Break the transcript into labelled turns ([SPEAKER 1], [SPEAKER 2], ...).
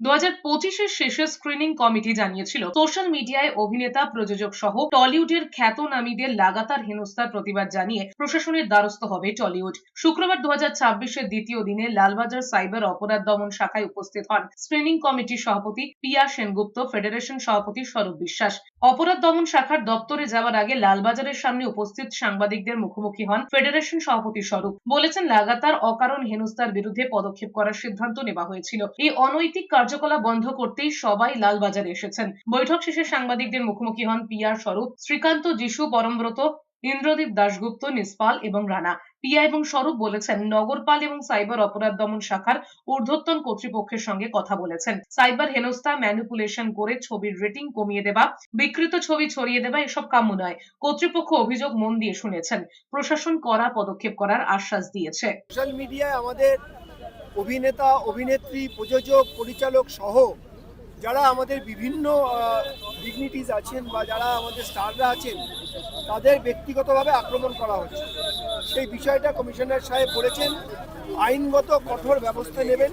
[SPEAKER 1] দু হাজার পঁচিশের শেষে স্ক্রিনিং কমিটি জানিয়েছিল সোশ্যাল মিডিয়ায় অভিনেতা, প্রযোজক সহ টলিউডের খ্যাতনামীদের লাগাতার হেনস্থার প্রতিবাদ জানিয়ে প্রশাসনের দ্বারস্থ হবে টলিউড। শুক্রবার দু হাজার ছাব্বিশের দ্বিতীয় দিনে লালবাজার সাইবার অপরাধ দমন শাখায় উপস্থিত হন স্ক্রিনিং কমিটির সভাপতি পিয়া সেনগুপ্ত ফেডারেশন সভাপতি স্বরূপ বিশ্বাস। অপরাধ দমন শাখার দপ্তরে যাওয়ার আগে লালবাজারের সামনে উপস্থিত সাংবাদিকদের মুখোমুখি হন ফেডারেশন সভাপতি স্বরূপ। বলেছেন, লাগাতার অকারণ হেনস্থার বিরুদ্ধে পদক্ষেপ করার সিদ্ধান্ত নেওয়া হয়েছিল। এই অনৈতিক কার্যকলাপ বন্ধ করতেই সবাই লালবাজারে এসেছেন। বৈঠক শেষে সাংবাদিকদের মুখোমুখি হন পিয়ার স্বরূপ, শ্রীকান্ত যিশু পরমব্রত, ইন্দ্রদীপ দাশগুপ্ত, নিষ্পাল এবং রানা। পিয়া এবং স্বরূপ বলেছেন, নগরপাল এবং সাইবার অপরাধ দমন শাখার ঊর্ধ্বতন কর্তৃপক্ষের সঙ্গে কথা বলেছেন। সাইবার হেনস্থা, ম্যানিপুলেশন করে ছবির রেটিং কমিয়ে দেওয়া, বিকৃত ছবি ছড়িয়ে দেওয়া এসব কাম্য নয়, কর্তৃপক্ষ অভিযোগ মন দিয়ে শুনেছেন। প্রশাসন কড়া পদক্ষেপ করার আশ্বাস দিয়েছে।
[SPEAKER 2] সোশ্যাল মিডিয়ায় আমাদের অভিনেতা, অভিনেত্রী, প্রযোজক, পরিচালক সহ যারা আমাদের বিভিন্ন ডিগনিটিস আছেন বা যারা আমাদের স্টাররা আছেন, তাদের ব্যক্তিগতভাবে আক্রমণ করা হচ্ছে। সেই বিষয়টা কমিশনার সাহেব বলেছেন, আইনগত কঠোর ব্যবস্থা নেবেন।